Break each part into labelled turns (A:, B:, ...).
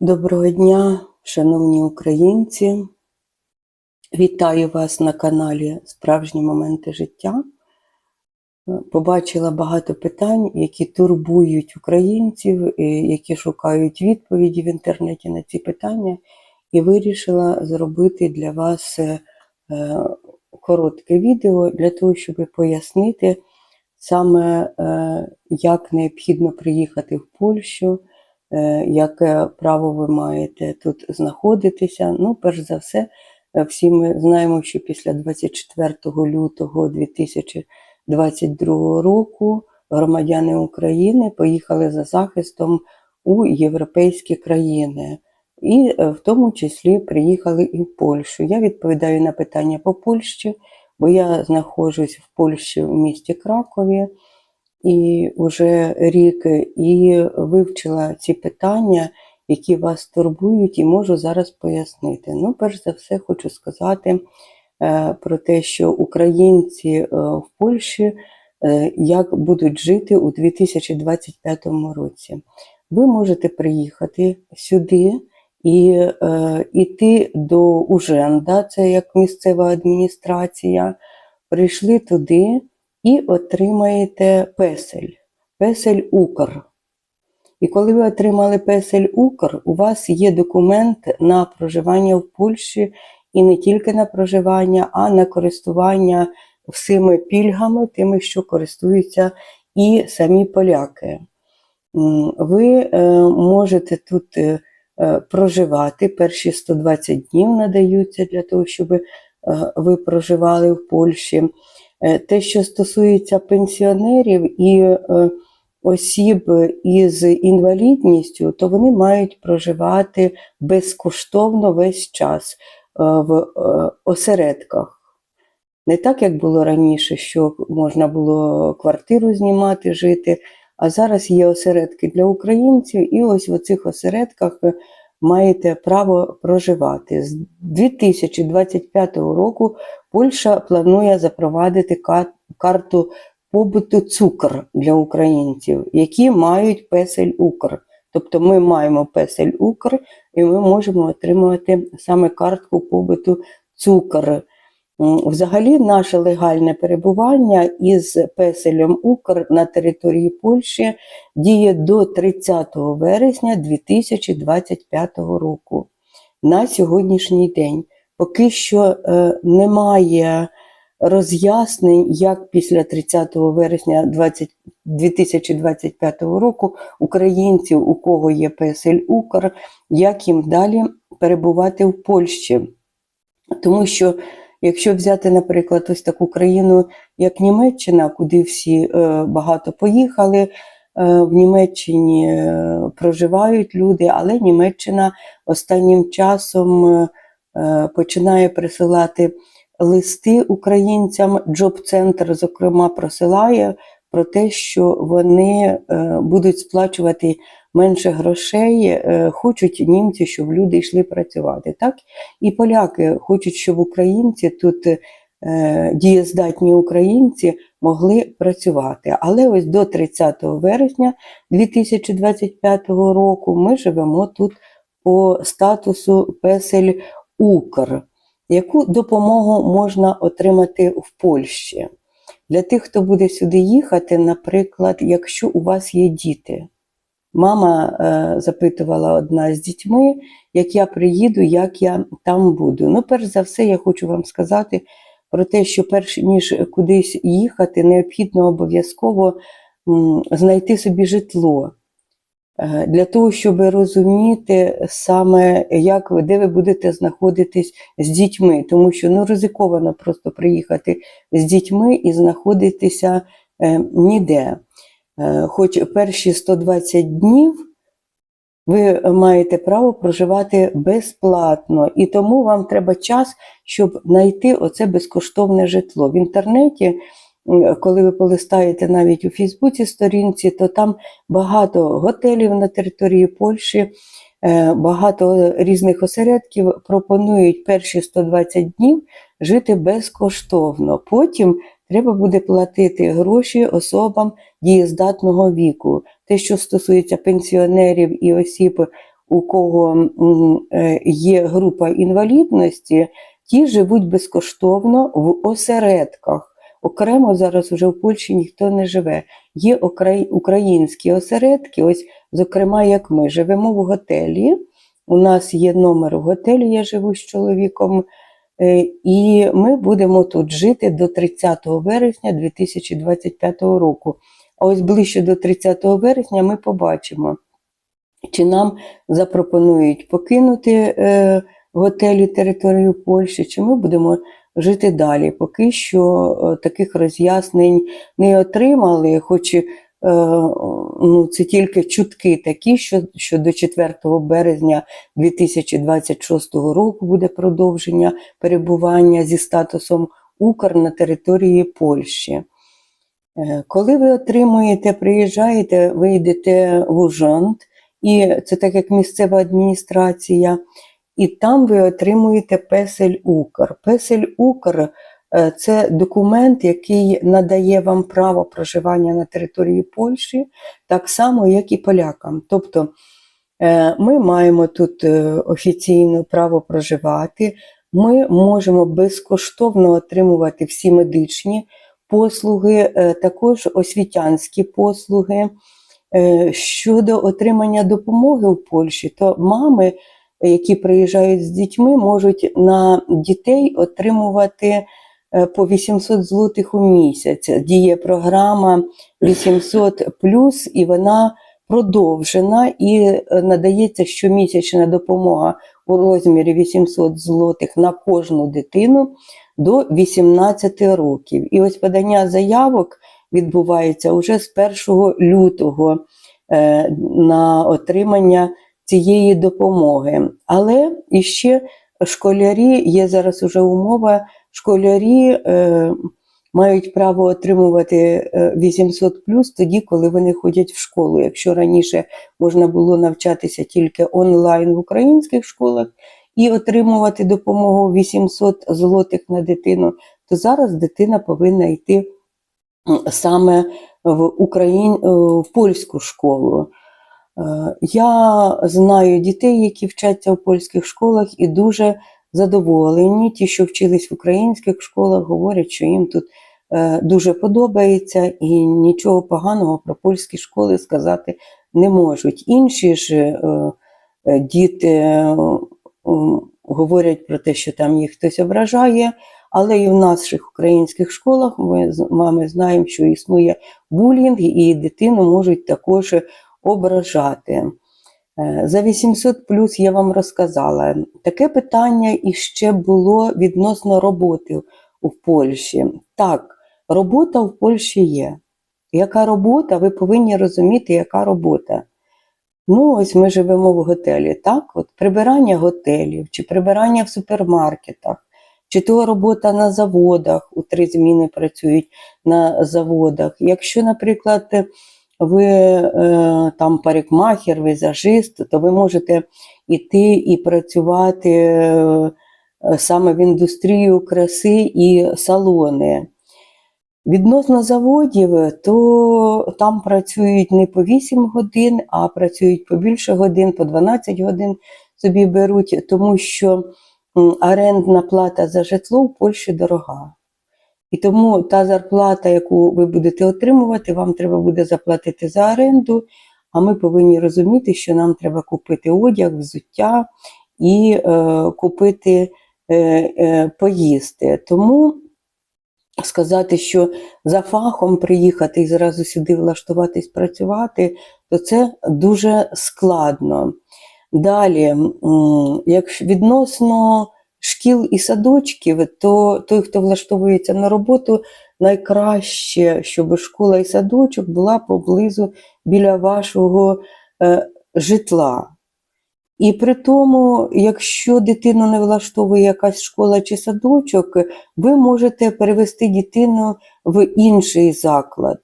A: Доброго дня, шановні українці. Вітаю вас на каналі Справжні моменти життя. Побачила багато питань, які турбують українців, які шукають відповіді в інтернеті на ці питання, і вирішила зробити для вас е, коротке відео для того, щоб пояснити саме, е, як необхідно приїхати в Польщу яке право ви маєте тут знаходитися. Ну, перш за все, е, всі ми знаємо, що після 24 лютого 2022 року громадяни України поїхали за захистом у європейські країни. І е, в тому числі приїхали і в Польщу. Я відповідаю на питання по Польщі, бо я знаходжусь в Польщі в місті Кракові і вже рік і вивчила ці питання, які вас турбують, і можу зараз пояснити. Ну, перш за все, хочу сказати е, про те, що українці е, в Польщі е, як будуть жити у 2025 році. Ви можете приїхати сюди і іти до Уженда, це як місцева адміністрація. Прийшли туди і отримаєте песель, песель Укр. І коли ви отримали песель Укр, у вас є документ на проживання в Польщі і не тільки на проживання, а на користування всіми пільгами, тими, що користуються і самі поляки. Ви е, можете тут е, е, проживати. Перші 120 днів надаються для того, щоб ви проживали в Польщі. Е, Те, що стосується пенсіонерів і е, осіб із інвалідністю, то вони мають проживати безкоштовно весь час е, в осередках. Не так, як було раніше, що можна було квартиру знімати, жити, а зараз є осередки для українців, і ось в цих осередках маєте право проживати. З 2025 року Польща планує запровадити карту побуту цукр для українців, які мають песель Укр. Тобто ми маємо песель Укр, і ми можемо отримувати саме картку побуту цукр. Взагалі, наше легальне перебування із песелем Укр на території Польщі діє до 30 вересня 2025 року. На сьогоднішній день поки що е, немає роз'яснень, як після 30 вересня 20, 2025 року українців, у кого є песель Укр, як їм далі перебувати в Польщі. Тому що, якщо взяти, наприклад, ось таку країну, як Німеччина, куди всі е, багато поїхали, е, в Німеччині проживають люди, але Німеччина останнім часом починає присилати листи українцям. Джоб-центр, зокрема, просилає про те, що вони е, будуть сплачувати менше грошей, е, хочуть німці, щоб люди йшли працювати. Так і поляки хочуть, щоб українці тут. е, Дієздатні українці могли працювати. Але ось до 30 вересня 2025 року ми живемо тут по статусу песель Укр. Яку допомогу можна отримати в Польщі? Для тих, хто буде сюди їхати, наприклад, якщо у вас є діти. Мама е, запитувала одна з дітьми, як я приїду, як я там буду. Ну, перш за все, я хочу вам сказати про те, що перш ніж кудись їхати, необхідно обов'язково знайти собі житло. Е, Для того, щоб розуміти саме, як ви, де ви будете знаходитись з дітьми, тому що ну, ризиковано просто приїхати з дітьми і знаходитися е, ніде. Е, Хоч перші 120 днів ви маєте право проживати безплатно, і тому вам треба час, щоб знайти оце безкоштовне житло. В інтернеті, коли ви полистаєте навіть у Фейсбуці сторінці, то там багато готелів на території Польщі, е, багато різних осередків пропонують перші 120 днів жити безкоштовно. Потім треба буде платити гроші особам дієздатного віку. Те, що стосується пенсіонерів і осіб у кого е, є група інвалідності, ті живуть безкоштовно в осередках. Окремо зараз уже в Польщі ніхто не живе. Є українські осередки, ось, зокрема, як ми живемо в готелі. У нас є номер в готелі, я живу з чоловіком. Е, І ми будемо тут жити до 30 вересня 2025 року. А ось ближче до 30 вересня ми побачимо, чи нам запропонують покинути е, готелі територію Польщі, чи ми будемо жити далі. Поки що е, таких роз'яснень не отримали, хоч е, ну, це тільки чутки такі, що, що до 4 березня 2026 року буде продовження перебування зі статусом Укр на території Польщі. Е, Коли ви отримуєте, приїжджаєте, ви йдете в Ужонт, і це так як місцева адміністрація, і там ви отримуєте Песель Укр. Песель Укр е, це документ, який надає вам право проживання на території Польщі, так само, як і полякам. Тобто е, ми маємо тут е, офіційно право проживати, ми можемо безкоштовно отримувати всі медичні послуги, також освітянські послуги. Щодо отримання допомоги в Польщі, то мами, які приїжджають з дітьми, можуть на дітей отримувати е, по 800 злотих у місяць. Діє програма 800 і вона продовжена і е, надається щомісячна допомога у розмірі 800 злотих на кожну дитину до 18 років. І ось подання заявок відбувається уже з 1 лютого е, на отримання цієї допомоги. Але іще школярі, є зараз уже умова, школярі е, мають право отримувати е, 800 плюс тоді, коли вони ходять в школу. Якщо раніше можна було навчатися тільки онлайн в українських школах і отримувати допомогу 800 злотих на дитину, то зараз дитина повинна йти саме в Україн... е, в польську школу. Е, Я знаю дітей, які вчаться в польських школах, і дуже задоволені. Ті, що вчились в українських школах, говорять, що їм тут е, дуже подобається, і нічого поганого про польські школи сказати не можуть. Інші ж е, діти говорять про те, що там їх хтось ображає. Але і в наших українських школах ми з вами знаємо, що існує булінг, і дитину можуть також ображати. Е, За 800 плюс я вам розказала. Таке питання іще було відносно роботи у Польщі. Так, робота в Польщі є. Яка робота? Ви повинні розуміти, яка робота. Ну, ось ми живемо в готелі, так? От прибирання готелів, чи прибирання в супермаркетах, чи то робота на заводах, у три зміни працюють на заводах. Якщо, наприклад, ви е, там парикмахер, візажист, то ви можете йти і працювати е, саме в індустрію краси і салони. Відносно заводів, то там працюють не по 8 годин, а працюють по більше годин, по 12 годин собі беруть, тому що орендна плата за житло в Польщі дорога. І тому та зарплата, яку ви будете отримувати, вам треба буде заплатити за оренду. А ми повинні розуміти, що нам треба купити одяг, взуття і е, купити е, е, поїсти. Тому сказати, що за фахом приїхати і зразу сюди влаштуватись працювати, то це дуже складно. Далі, м, як відносно шкіл і садочків, то той, хто влаштовується на роботу, найкраще, щоб школа і садочок була поблизу біля вашого е, житла. І при тому, якщо дитину не влаштовує якась школа чи садочок, ви можете перевести дитину в інший заклад.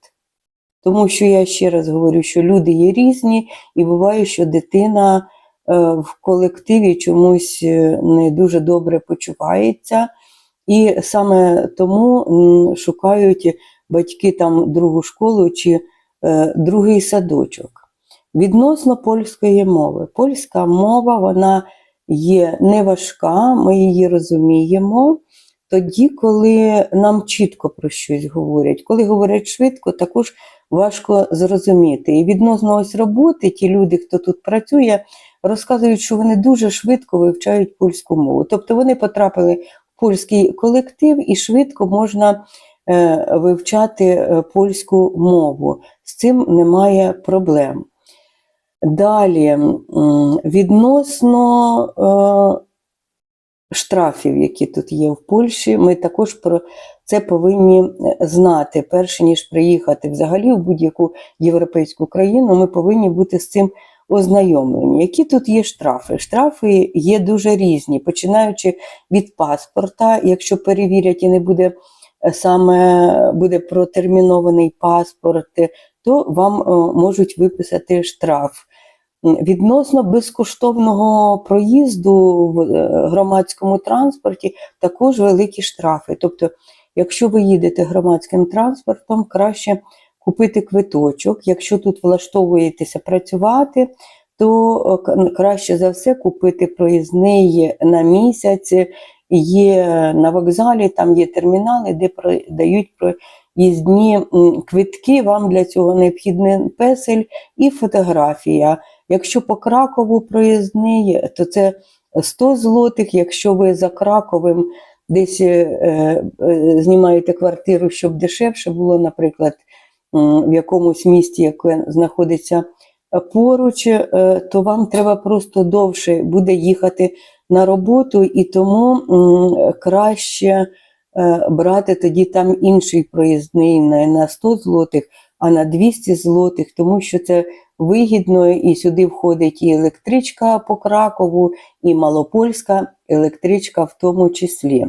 A: Тому що я ще раз говорю, що люди є різні, і буває, що дитина в колективі чомусь е, не дуже добре почувається, і саме тому шукають батьки там другу школу чи е, другий садочок. Відносно польської мови. Польська мова вона є неважка, ми її розуміємо. Тоді, коли нам чітко про щось говорять. Коли говорять швидко, також важко зрозуміти. І відносно ось роботи, ті люди, хто тут працює, розказують, що вони дуже швидко вивчають польську мову. Тобто вони потрапили в польський колектив і швидко можна е, вивчати е, польську мову. З цим немає проблем. Далі, відносно е, штрафів, які тут є в Польщі, ми також про це повинні знати. Перше ніж приїхати взагалі в будь-яку європейську країну, ми повинні бути з цим ознайомлені. Які тут є штрафи? Штрафи є дуже різні, починаючи від паспорта, якщо перевірять і не буде е, саме буде протермінований паспорт, то вам е, можуть виписати штраф. Відносно безкоштовного проїзду в е, громадському транспорті також великі штрафи. Тобто, якщо ви їдете громадським транспортом, краще купити квиточок. Якщо тут влаштовуєтеся працювати, то е, краще за все купити проїзний на місяць. Є на вокзалі, там є термінали, де продають проїзні квитки. Вам для цього необхідний песель і фотографія. Якщо по Кракову проїзний, то це 100 злотих. Якщо ви за Краковим десь е, е, знімаєте квартиру, щоб дешевше було, наприклад, в якомусь місті, яке знаходиться е, поруч, е, то вам треба просто довше буде їхати на роботу, і тому краще е, брати тоді там інший проїзний не на 100 злотих, а на 200 злотих, тому що це вигідно, і сюди входить і електричка по Кракову, і малопольська електричка в тому числі.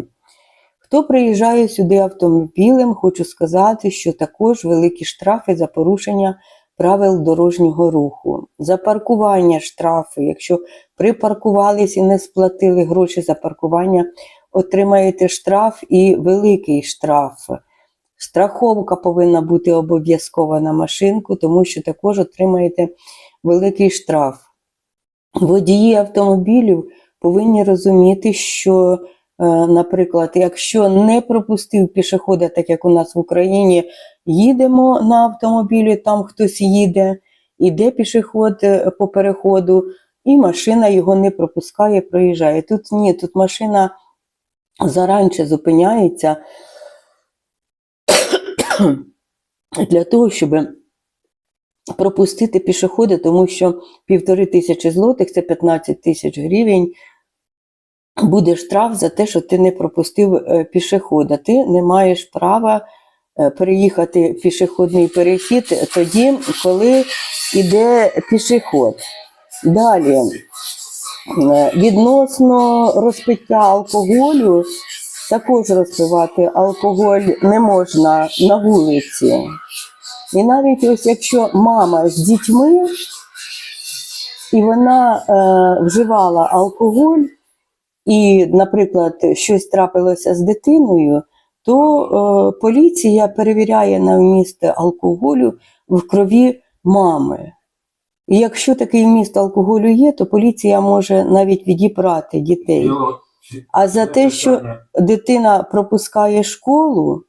A: Хто приїжджає сюди автомобілем, хочу сказати, що також великі штрафи за порушення правил дорожнього руху. За паркування штрафи. Якщо припаркувались і не сплатили гроші за паркування, отримаєте штраф і великий штраф. Страховка повинна бути обов'язкова на машинку, тому що також отримаєте великий штраф. Водії автомобілів повинні розуміти, що, наприклад, якщо не пропустив пішохода, так як у нас в Україні, їдемо на автомобілі, там хтось їде, іде пішоход е, по переходу, і машина його не пропускає, проїжджає. Тут ні, тут машина заранче зупиняється для того, щоб пропустити пішохода, тому що півтори тисячі злотих це 15 тисяч гривень. Буде штраф за те, що ти не пропустив е, пішохода. Ти не маєш права е, переїхати пішохідний перехід тоді, коли йде пішохід. Далі, е, відносно розпиття алкоголю, також розпивати алкоголь не можна на вулиці. І навіть ось якщо мама з дітьми, і вона е, вживала алкоголь, і, наприклад, щось трапилося з дитиною, то е, поліція перевіряє на вміст алкоголю в крові мами. І якщо такий вміст алкоголю є, то поліція може навіть відібрати дітей. А за те, що дитина пропускає школу,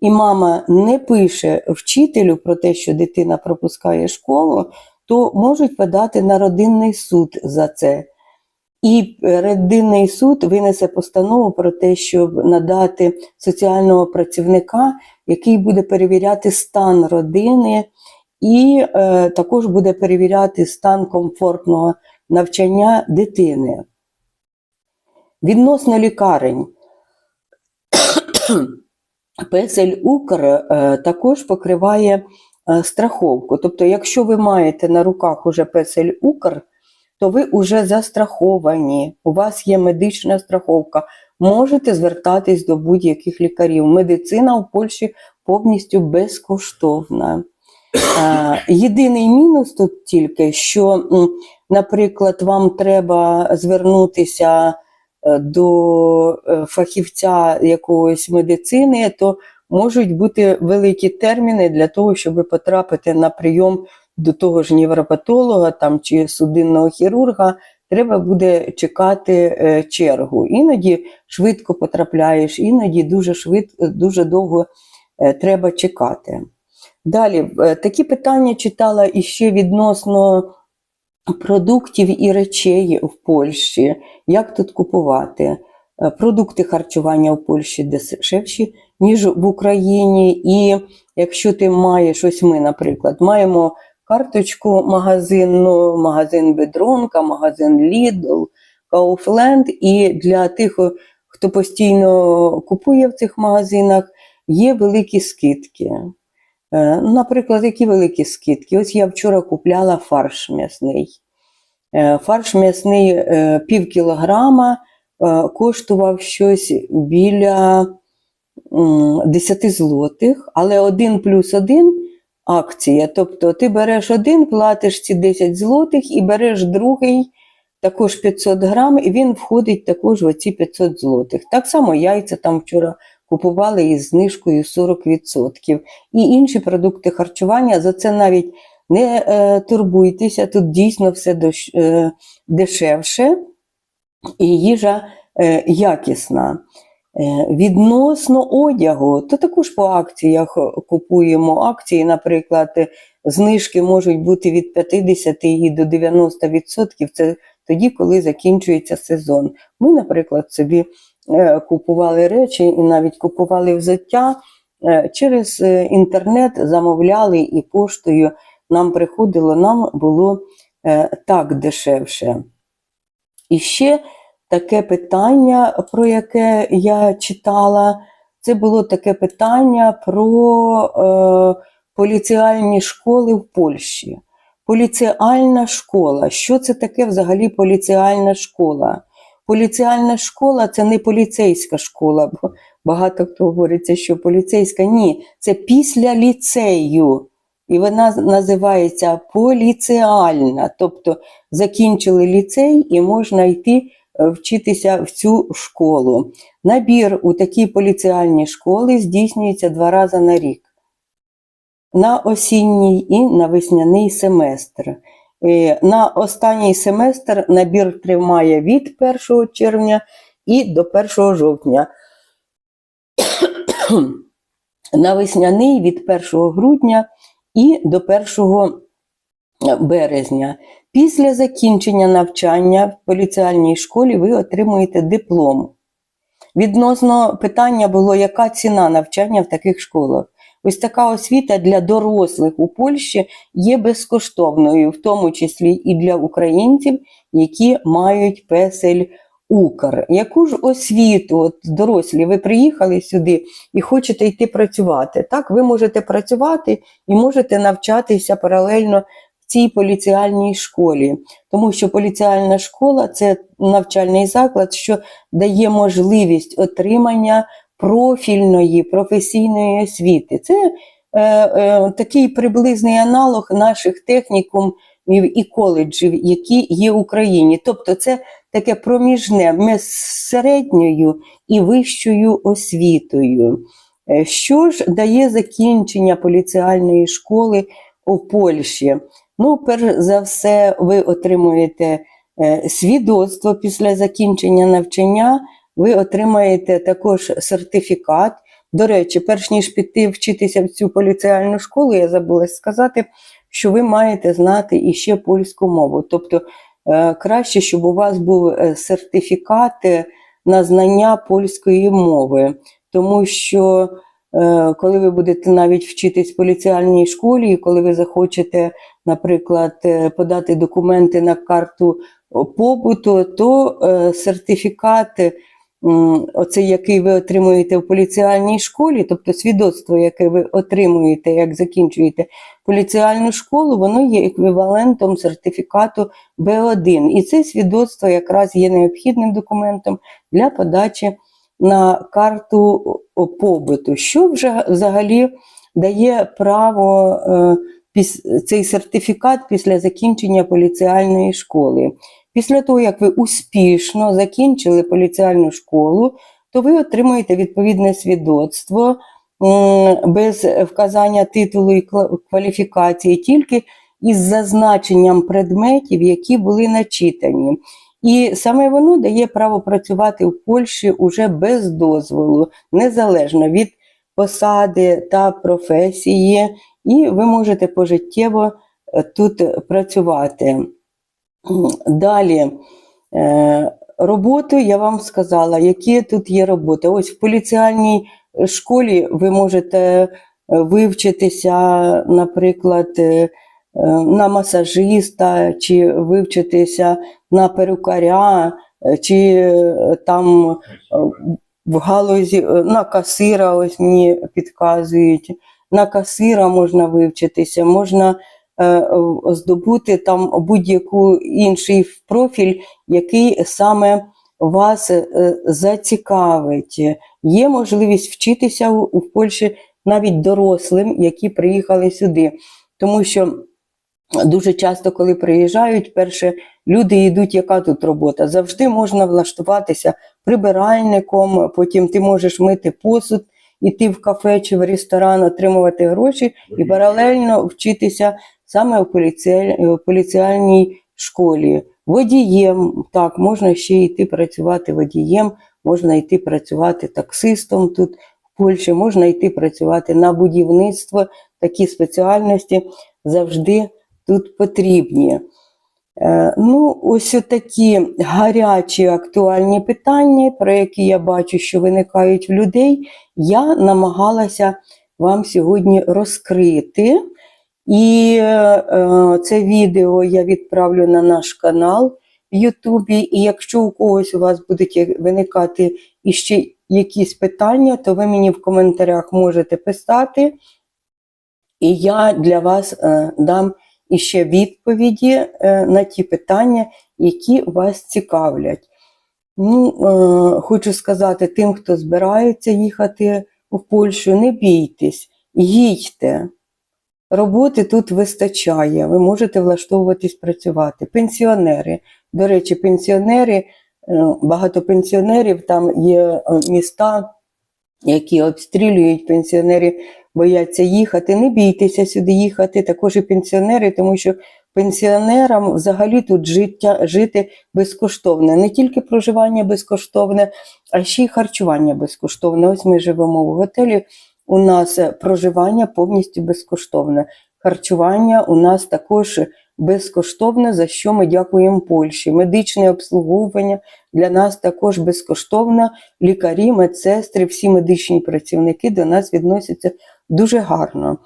A: і мама не пише вчителю про те, що дитина пропускає школу, то можуть подати на родинний суд за це. І родинний суд винесе постанову про те, щоб надати соціального працівника, який буде перевіряти стан родини, і е, також буде перевіряти стан комфортного навчання дитини. Відносно лікарень, Песель Укр е, також покриває е, страховку. Тобто, якщо ви маєте на руках уже Песель Укр, то ви вже застраховані, у вас є медична страховка. Можете звертатись до будь-яких лікарів. Медицина в Польщі повністю безкоштовна. Єдиний мінус тут тільки, що, наприклад, вам треба звернутися е, до е, фахівця якогось медицини, то можуть бути великі терміни для того, щоб потрапити на прийом до того ж невропатолога там, чи судинного хірурга, треба буде чекати е, чергу. Іноді швидко потрапляєш, іноді дуже швидко, дуже довго е, треба чекати. Далі, е, такі питання читала іще відносно продуктів і речей в Польщі. Як тут купувати? Продукти харчування в Польщі дешевші, ніж в Україні. І якщо ти маєш, ось ми, наприклад, маємо карточку магазинну, магазин Бедронка, магазин Lidl, Kaufland, і для тих, хто постійно купує в цих магазинах, є великі скидки. Е, Наприклад, які великі скидки? Ось я вчора купляла фарш м'ясний. Е, Фарш м'ясний е, пів кілограма коштував щось біля 10 злотих, але один плюс один акція. Тобто ти береш один, платиш ці 10 злотих і береш другий, також 500 грам, і він входить також в оці 500 злотих. Так само яйця там вчора купували із знижкою 40%. І інші продукти харчування, за це навіть не е, турбуйтеся, тут дійсно все дош, е, дешевше і їжа е, якісна. Е, Відносно одягу, то також по акціях купуємо акції, наприклад, знижки можуть бути від 50 і до 90%. Це тоді, коли закінчується сезон. Ми, наприклад, собі е, купували речі і навіть купували взуття е, через інтернет, замовляли і поштою нам приходило, нам було так дешевше. І ще таке питання, про яке я читала, це було таке питання про е, поліціальні школи в Польщі. Поліціальна школа. Що це таке взагалі поліціальна школа? Поліціальна школа це не поліцейська школа, бо багато хто говориться, що поліцейська ні, це після ліцею. І вона називається поліціальна. Тобто закінчили ліцей і можна йти вчитися в цю школу. Набір у такі поліціальні школи здійснюється два рази на рік. На осінній і на весняний семестр. Е, На останній семестр набір триває від 1 червня і до 1 жовтня. На весняний від 1 грудня і до 1 березня. Після закінчення навчання в поліціальній школі ви отримуєте диплом. Відносно питання було, яка ціна навчання в таких школах. Ось така освіта для дорослих у Польщі є безкоштовною, в тому числі і для українців, які мають песель Укр. Яку ж освіту, от дорослі, ви приїхали сюди і хочете йти працювати? Так, ви можете працювати і можете навчатися паралельно цій поліціальній школі, тому що поліціальна школа це навчальний заклад, що дає можливість отримання профільної професійної освіти. Це е, е, такий приблизний аналог наших технікумів і коледжів, які є в Україні. Тобто, це таке проміжне між середньою і вищою освітою. Е, Що ж дає закінчення поліціальної школи у Польщі? Ну, перш за все, ви отримуєте е, свідоцтво після закінчення навчання, ви отримаєте також сертифікат. До речі, перш ніж піти вчитися в цю поліціальну школу, я забула сказати, що ви маєте знати іще польську мову. Тобто е, краще, щоб у вас був е, сертифікат на знання польської мови, тому що коли ви будете навіть вчитись в поліціальній школі, і коли ви захочете, наприклад, е, подати документи на карту побуту, то е, сертифікат, м, оцей, який ви отримуєте в поліціальній школі, тобто свідоцтво, яке ви отримуєте, як закінчуєте поліціальну школу, воно є еквівалентом сертифікату Б1. І це свідоцтво якраз є необхідним документом для подачі на карту побуту. Що вже взагалі дає право е, цей сертифікат після закінчення поліціальної школи? Після того, як ви успішно закінчили поліціальну школу, то ви отримуєте відповідне свідоцтво без вказання титулу і кваліфікації, тільки із зазначенням предметів, які були начитані. І саме воно дає право працювати в Польщі уже без дозволу, незалежно від посади та професії, і ви можете пожиттєво е, тут працювати. Далі. Е, Роботу я вам сказала, які тут є роботи. Ось в поліціальній школі ви можете е, вивчитися, наприклад, на масажиста, чи вивчитися на перукаря, е, чи е, там е, в галузі е, на касира, ось мені підказують. На касира можна вивчитися, можна е, здобути там будь-яку інший профіль, який саме вас е, зацікавить. Є можливість вчитися у Польщі навіть дорослим, які приїхали сюди. Тому що дуже часто, коли приїжджають, перше люди йдуть, яка тут робота. Завжди можна влаштуватися прибиральником, потім ти можеш мити посуд, іти в кафе чи в ресторан, отримувати гроші і паралельно вчитися саме в поліці- в поліціальній школі. Водієм, так, можна ще йти працювати водієм, можна йти працювати таксистом тут в Польщі, можна йти працювати на будівництво. Такі спеціальності завжди тут потрібні. Е, Ну, ось такі гарячі актуальні питання, про які я бачу, що виникають в людей, я намагалася вам сьогодні розкрити. І е, це відео я відправлю на наш канал в Ютубі. І якщо у когось у вас будуть виникати іще якісь питання, то ви мені в коментарях можете писати, і я для вас е, дам іще відповіді е, на ті питання, які вас цікавлять. Ну, е, хочу сказати тим, хто збирається їхати в Польщу, не бійтесь, їдьте. Роботи тут вистачає, ви можете влаштовуватись працювати. Пенсіонери. До речі, пенсіонери, е, багато пенсіонерів, там є міста, які обстрілюють пенсіонери, бояться їхати. Не бійтеся сюди їхати, також і пенсіонери, тому що пенсіонерам взагалі тут життя, жити безкоштовне. Не тільки проживання безкоштовне, а ще й харчування безкоштовне. Ось ми живемо в готелі. У нас е, проживання повністю безкоштовне. Харчування у нас також безкоштовне, за що ми дякуємо Польщі. Медичне обслуговування для нас також безкоштовне. Лікарі, медсестри, всі медичні працівники до нас відносяться дуже гарно.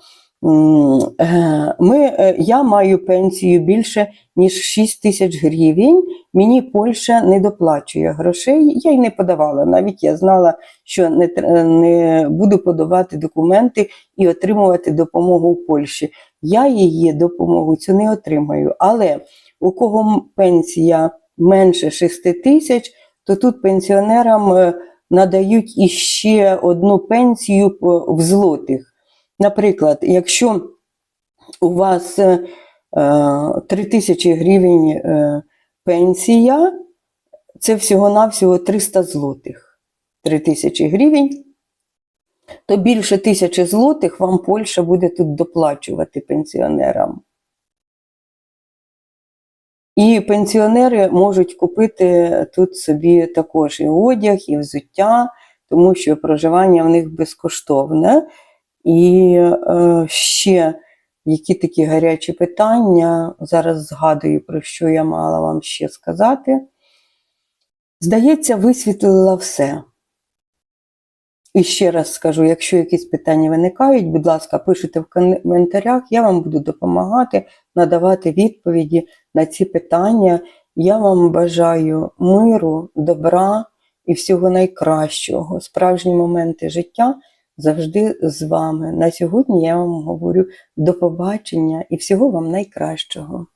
A: Е, Ми, е, я маю пенсію більше ніж 6 тисяч гривень. Мені Польща не доплачує грошей. Я й не подавала. Навіть я знала, що не, не буду подавати документи і отримувати допомогу в Польщі. Я її допомогу цю не отримаю. Але у кого пенсія менше 6 тисяч, то тут пенсіонерам е, надають іще одну пенсію в злотих. Наприклад, якщо у вас е, 3 тисячі гривень е, пенсія, це всього-навсього 300 злотих. 3 тисячі гривень, то більше тисячі злотих вам Польща буде тут доплачувати пенсіонерам. І пенсіонери можуть купити тут собі також і одяг, і взуття, тому що проживання в них безкоштовне. І е, ще які такі гарячі питання, зараз згадую, про що я мала вам ще сказати. Здається, висвітлила все. І ще раз скажу: якщо якісь питання виникають, будь ласка, пишіть в коментарях, я вам буду допомагати надавати відповіді на ці питання. Я вам бажаю миру, добра і всього найкращого. Справжні моменти життя завжди з вами. На сьогодні я вам говорю до побачення і всього вам найкращого.